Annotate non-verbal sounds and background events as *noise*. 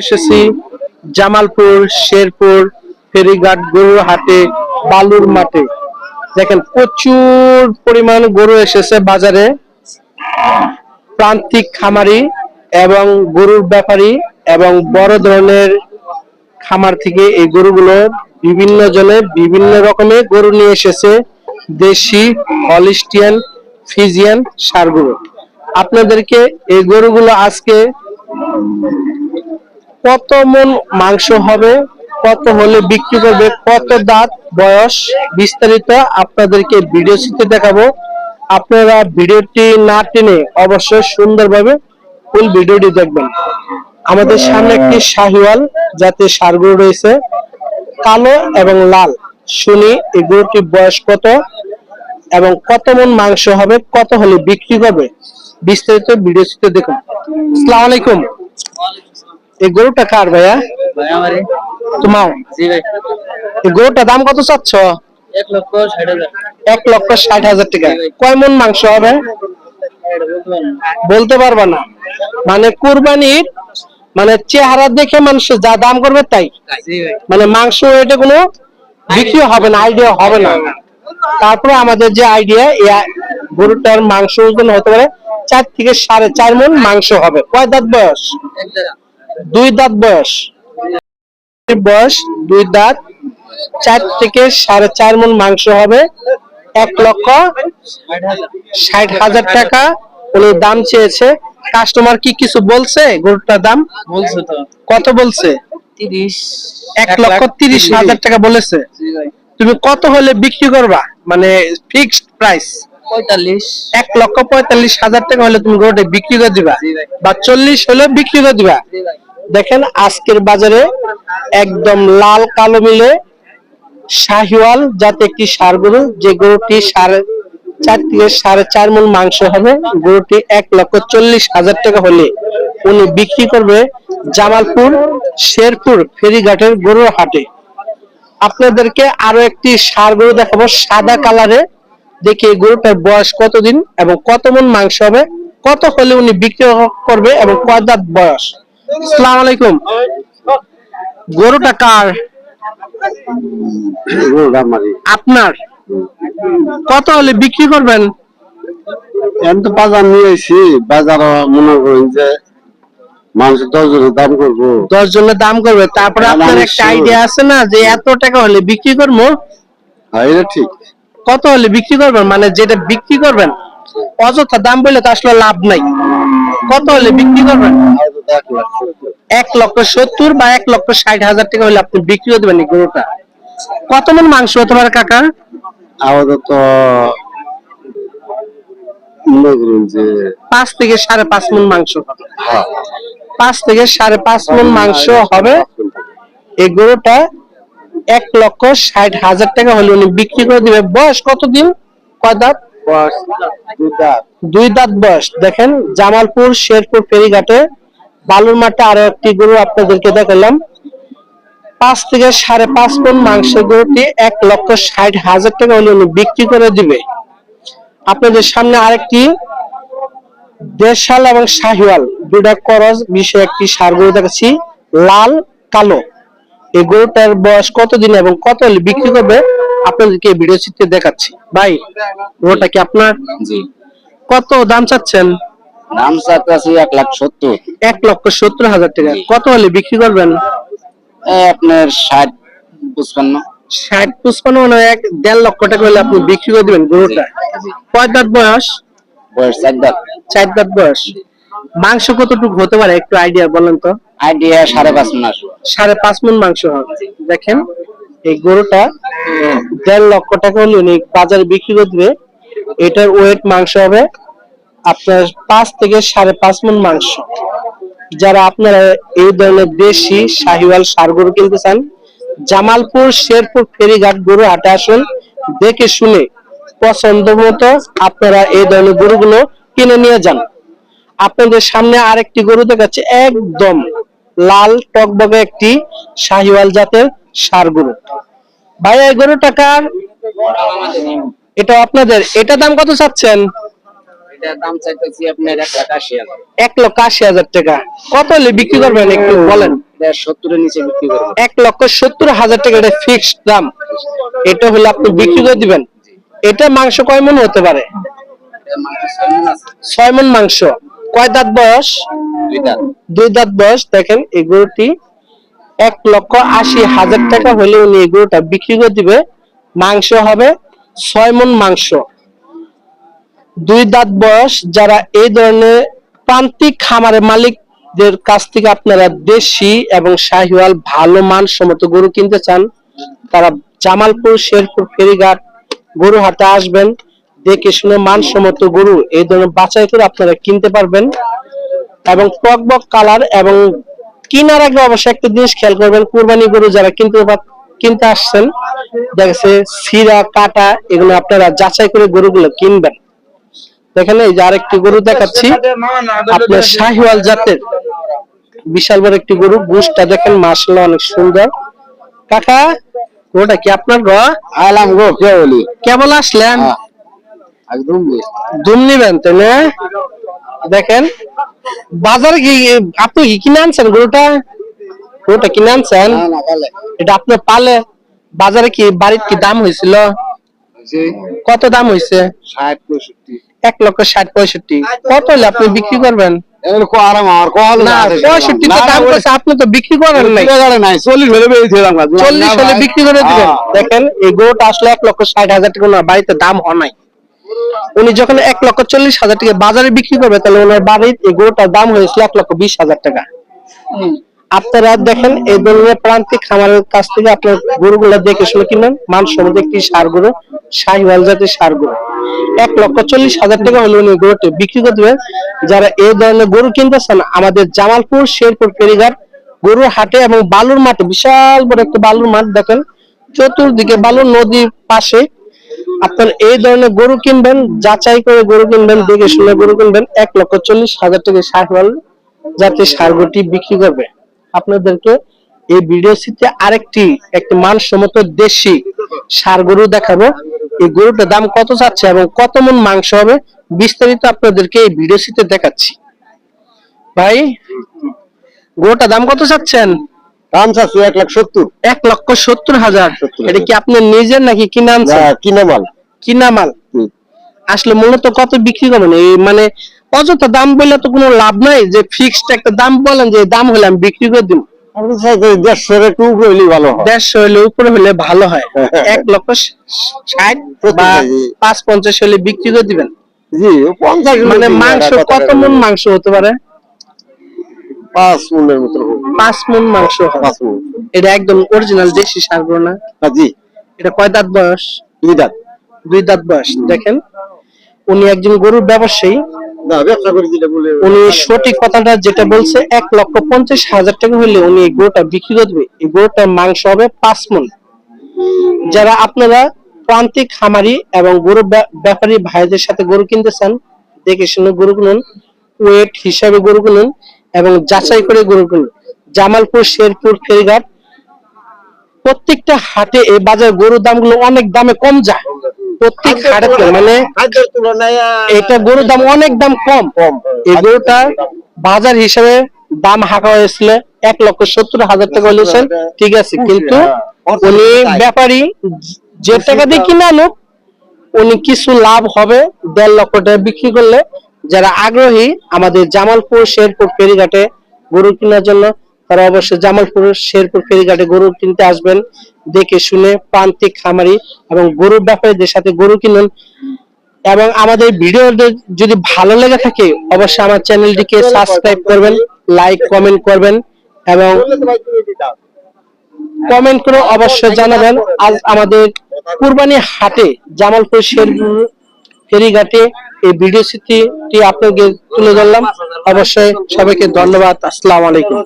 এসেছি জামালপুর, শেরপুর, ফেরিঘাট গরুর হাটে বালুর মাঠে দেখেন, প্রচুর পরিমাণ গরু এসেছে বাজারে। প্রান্তিক খামারি এবং গরুর ব্যাপারী এবং বড় ধরনের খামার থেকে এই গরুগুলো বিভিন্ন জনে বিভিন্ন রকমের গরু নিয়ে এসেছে। দেশি, হলিস্টিয়ান, ফিজিয়ান সার গরু আপনাদেরকে এই গরুগুলো আজকে কত মন মাংস হবে, কত হলে বিক্রি করবে, কত দাঁত বয়স বিস্তারিত আপনাদেরকে ভিডিও চিত্রে দেখাবো। আপনারা ভিডিওটি না টেনে অবশ্যই সুন্দরভাবে ফুল ভিডিওটি দেখবেন। আমাদের সামনে একটি শাহিওয়াল জাতের সারগরু রয়েছে, কালো এবং লাল। শুনি এই গরুটির বয়স কত এবং কত মন মাংস হবে, কত হলে বিক্রি করবে, বিস্তারিত ভিডিও চিত্রে দেখুন। আসসালামু আলাইকুম। এই গরুটা কার ভাইয়া? ভাই তোমার এই গরুটা দাম কত চাচ্ছ? এক লক্ষ ষাট হাজার। এক লক্ষ ষাট হাজার টাকা। কয় মন মাংস হবে? বলতে। পারবা না। মানে কুরবানির মানে চেহারা দেখে মানুষ যা দাম করবে তাই। মানে মাংস এটা কোনো বিক্রি হবে না আইডিয়া হবে না। তারপরে আমাদের যে আইডিয়া গরুটার মাংস ওজন হতে পারে চার থেকে সাড়ে চার মন মাংস হবে। কয় দাঁত বয়স? দুই দাঁত বয়স। বয়স দুই দাঁত চার থেকে সাড়ে চার মন মাংস হবে। এক লক্ষ ষাট হাজার টাকা উনি দাম চেয়েছে। কাস্টমার কি কিছু বলছে? গরুটার দাম? বলছো তো। কত বলছে? এক লক্ষ তিরিশ হাজার টাকা বলেছে। তুমি কত হলে বিক্রি করবা? মানে ফিক্সড প্রাইস পঁয়তাল্লিশ। এক লক্ষ পঁয়তাল্লিশ হাজার টাকা হলে তুমি গরুটা বিক্রি করে দিবা। বা চল্লিশ হলে বিক্রি করে দিবা। দেখেন আজকের বাজারে একদম লাল কালো মিলে শাহিওয়াল যাতে একটি সার গরু, যে গরুটি সাড়ে চার থেকে সাড়ে চার মন মাংস হবে, গরুটি এক লক্ষ চল্লিশ হাজার টাকা হলে উনি বিক্রি করবে জামালপুর শেরপুর ফেরিঘাটের গরুর হাটে। আপনাদেরকে আরও একটি সার গরু দেখাবো, সাদা কালারে। দেখি গরুটার বয়স কতদিন এবং কত মন মাংস হবে, কত হলে উনি বিক্রি করবে এবং কয় দাঁত বয়স? আসসালামু আলাইকুম। গরুটা কার? আপনার? কত হলে বিক্রি করবেন? আমি তো বাজার নিয়ে বাজার মনে করেন যে মানুষ দশ জনের দাম করব। দশ জনের দাম করবে। তারপরে আপনার একটা আইডিয়া আছে না যে এত টাকা হলে বিক্রি করব? হ্যাঁ এটা ঠিক। কত হলে বিক্রি করবেন? মানে যেটা বিক্রি করবেন অযথা দাম বললে তো আসলে লাভ নাই। কত হলে বিক্রি করবেন? এক লক্ষ সত্তর বা এক লক্ষ ষাট হাজার টাকা হলে আপনি বিক্রি করে দেবেন এই গরুটা। কত মন মাংস হতে পারে কাকা? আপাতত মনে করুন যে পাঁচ থেকে সাড়ে পাঁচ মন মাংস হবে। হ্যাঁ, পাঁচ থেকে সাড়ে পাঁচ মন মাংস হবে। এই গরুটা এক লক্ষ ষাট হাজার টাকা হলে উনি বিক্রি করে দিবে। বয়স কতদিন কয় দাঁত। দুই দাঁত বয়স। দেখেন জামালপুর শেরপুর ফেরিঘাটে বালুর মাঠে আরও একটি গরু আপনাদেরকে দেখালাম। পাঁচ থেকে সাড়ে পাঁচ মন মাংসের গরুটি এক লক্ষ ষাট হাজার টাকা হলে উনি বিক্রি করে দিবে। আপনাদের সামনে আরেকটি দেশাল এবং শাহিওয়াল দুটা করজ বিষয়ে একটি সার গরু দেখাচ্ছি লাল কালো। এই গরুটার বয়স কতদিন এবং কত হলে বিক্রি করবে? আপনাদেরকে ভিডিও চিত্রে দেখাচ্ছি। ভাই গরুটা কি আপনার? কত দাম চাচ্ছেন? নাম চাচ্ছি এক লাখ সত্তর। এক লক্ষ সত্তর হাজার টাকা। কত হলে বিক্রি করবেন? আপনার ষাট পঁচপান্ন। ষাট পুষ্পান্ন মানে এক দেড় লক্ষ টাকা হলে আপনি বিক্রি করে দিবেন গরুটা। কয় দাঁত বয়স? বয়স চার দাঁত। চার দাঁত বয়স। মাংস কতটুকু হতে পারে? একটু আইডিয়া বলেন তো। আইডিয়া সাড়ে পাঁচ মাস সাড়ে পাঁচ মন মাংস হবে। দেখেন এই গরুটা দেড় লক্ষ টাকা হলে বাজারে বিক্রি করে দিবে। এটার ওয়েট মাংস হবে আপনার পাঁচ থেকে সাড়ে পাঁচ মন মাংস। যারা আপনারা এই ধরনের দেশি শাহিওয়াল সার গরু কিনতে চান, জামালপুর, শেরপুর, ফেরিঘাট গরু হাটে আসুন, দেখে শুনে পছন্দ মতো আপনারা এই ধরনের গরুগুলো কিনে নিয়ে যান। আপনাদের সামনে আরেকটি গরু দেখাচ্ছে, একদম লাল টকবগে একটি শাহিওয়াল জাতের সার গরু ভাই এই গরু টাকার এটা আপনাদের, এটা দাম কত চাচ্ছেন? এটার দাম চাইতেছি আপনার এক লাখ আশি হাজার। এক লক্ষ আশি হাজার টাকা। কত হলে বিক্রি করবেন একটু বলেন? সত্তরের নিচে বিক্রি করব। এক লক্ষ সত্তর হাজার টাকা এটা ফিক্সড দাম। এটা হলে আপনি বিক্রি করে দিবেন। এটা মাংস কয় মন হতে পারে? ছয় মন মাংস। কয় দাঁত বয়স? দুই দাঁত। দুই দাঁত বয়স। দেখেন এই গরুটি এক লক্ষ আশি হাজার টাকা হলে উনি এই গরুটা বিক্রি করে দিবে। মাংস হবে ছয় মন মাংস। দুই দাঁত বয়স, যারা এই ধরনের প্রান্তিক খামারের মালিকদের কাছ থেকে আপনারা দেশি এবং শাহিওয়াল ভালো মানসম্মত গরু কিনতে চান, তারা জামালপুর, শেরপুর, ফেরিঘাট গরু হাটে আসবেন, দেখে শুনে মানসম্মত গরু এই ধরনের বাছাই করে আপনারা কিনতে পারবেন। এবং টক বক কালার এবং কিনার আগে অবশ্যই একটা জিনিস খেয়াল করবেন, কুরবানি গরু যারা কিনতে কিনতে আসছেন দেখছে সিরা, কাটা, এগুলো আপনারা যাচাই করে গরুগুলো কিনবেন। দেখেন এই যে আরেকটি গরু দেখাচ্ছি। আপনার শাহিওয়াল জাতের বিশাল বড় একটি গরু বুশটা দেখেন মাশাআল্লাহ অনেক সুন্দর। কাকা ওটা কি আপনার গো? আলাম গো কে বলি। কেবল আসলেন? হ্যাঁ। একদম দুম নিবেন তাই না? দেখেন বাজারে কি আপনি কি কিনে আনছেন গরুটা? গরুটা কিনে আনছেন? এটা আপনার পালে। বাজারে কি বাড়ির কি দাম হয়েছিল? কত দাম হয়েছে? ষাট পঁয়ষট্টি। এক লক্ষ ষাট পঁয়ষট্টি। কত হলে আপনি বিক্রি করবেন? আপনি তো বিক্রি করেন নাই। চল্লিশ হলে হলে বিক্রি করে দিবেন। হ্যাঁ। দেখেন এই গরুটা আসলে এক লক্ষ ষাট হাজার টাকা ওনার বাড়িতে দাম হয় নাই। উনি যখন এক লক্ষ চল্লিশ হাজার টাকা বাজারে বিক্রি করবে তাহলে ওনার বাড়ির এই গরুটার দাম হয়েছিল এক লক্ষ বিশ হাজার টাকা। আপনারা দেখেন, এই ধরনের প্রান্তিক খামারের কাছ থেকে আপনার গরুগুলো দেখে শুনে কিনেন মানসম্মত একটি সার গরু, শাহিওয়াল জাতের সার গরু। এক লক্ষ চল্লিশ হাজার টাকা হলে উনি গরুটি বিক্রি করে দেবেন। যারা এই ধরনের গরু কিনতেছেন, আমাদের জামালপুর, শেরপুর, ফেরিঘাট, গরুর হাটে এবং বালুর মাঠে, বিশাল বড় একটা বালুর মাঠ দেখেন, চতুর্দিকে বালুর নদীর পাশে। আপনার এই ধরনের গরু কিনবেন, যাচাই করে গরু কিনবেন, দেখে শুনে গরু কিনবেন, এক লক্ষ চল্লিশ হাজার টাকা শাহিওয়াল যাতে সারগরটি বিক্রি করবে। আপনাদেরকে এই ভিডিওটিতে আরেকটি একটি মানসম্মত দেশি সার গরু দেখাবো। এই গরুটার দাম কত যাচ্ছে এবং কত মন মাংস হবে বিস্তারিত আপনাদেরকে এই ভিডিওটিতে দেখাচ্ছি। ভাই গরুটার দাম কত চাচ্ছেন? দাম চাচ্ছি এক লাখ সত্তর। এক লক্ষ সত্তর হাজার। এটা কি আপনার নিজের নাকি কিনে কিনে মাল। কিনা মাল। আসলে মূলত কত বিক্রি করবেন? এই মানে অযথা দাম বললে তো কোনো লাভ নাই যে ফিক্সড একটা দাম বলেন যে দাম হলে আমি বিক্রি করে দিব। আমি চাই যে দেড়শোর একটু উপরে হইলেই ভালো হয়। দেড়শো হলে উপরে হলে ভালো হয়। *laughs* এক লক্ষ ষাট বা পাঁচ পঞ্চাশ হলে বিক্রি করে দিবেন। জি পঞ্চাশ মানে মাংস কত মন মাংস হতে পারে? পাঁচ মনের মতো পাঁচ মন মাংস পাঁচ মন। এটা একদম অরিজিনাল দেশি সারবো না জি। এটা কয় দাঁত বয়স? দুই দাঁত। দুই দাঁত বয়স। দেখেন। উনি একজন গরুর ব্যবসায়ী। উনি সঠিক কথাটা যেটা বলছে এক লক্ষ পঞ্চাশ হাজার টাকা হলে উনি এই গরুটা বিক্রি করবে। এই গরুটার মাংস হবে পাঁচ মন। যারা আপনারা প্রান্তিক খামারি এবং গরু ব্যাপারী ভাইদের সাথে গরু কিনতে চান দেখে শুনে গরু কিনুন ওয়েট হিসাবে গরু কিনুন এবং যাচাই করে গরু কিনুন। জামালপুর শেরপুর ফেরিঘাট প্রত্যেকটা হাটে এই বাজার গরুর দামগুলো অনেক দামে কম যায়। প্রত্যেক হাটে মানে এটা গরুর দাম অনেক দাম কম। এই গরুটা বাজার হিসাবে দাম হাঁকা হয়েছিল এক লক্ষ সত্তর হাজার টাকা বলেছেন। ঠিক আছে কিন্তু উনি ব্যাপারী যে টাকা দিয়ে কিনে আনুক উনি কিছু লাভ হবে দেড় লক্ষ টাকা বিক্রি করলে। যারা আগ্রহী আমাদের জামালপুর শেরপুর ফেরিঘাটে গরু কেনার জন্য তারা অবশ্যই জামালপুর, শেরপুর, ফেরিঘাটে গরু কিনতে আসবেন। দেখে শুনে প্রান্তিক খামারি এবং গরুর ব্যাপারীদের সাথে গরু কিনুন। এবং আমাদের ভিডিও যদি ভালো লেগে থাকে, অবশ্যই আমার চ্যানেলটিকে সাবস্ক্রাইব করবেন, লাইক, কমেন্ট করবেন এবং কমেন্ট করে অবশ্যই জানাবেন। আজ আমাদের কুরবানি হাটে জামালপুর, শেরপুর, ফেরিঘাটে এই ভিডিও স্মৃতিটি আপনাকে তুলে ধরলাম। অবশ্যই সবাইকে ধন্যবাদ। আসসালামু আলাইকুম।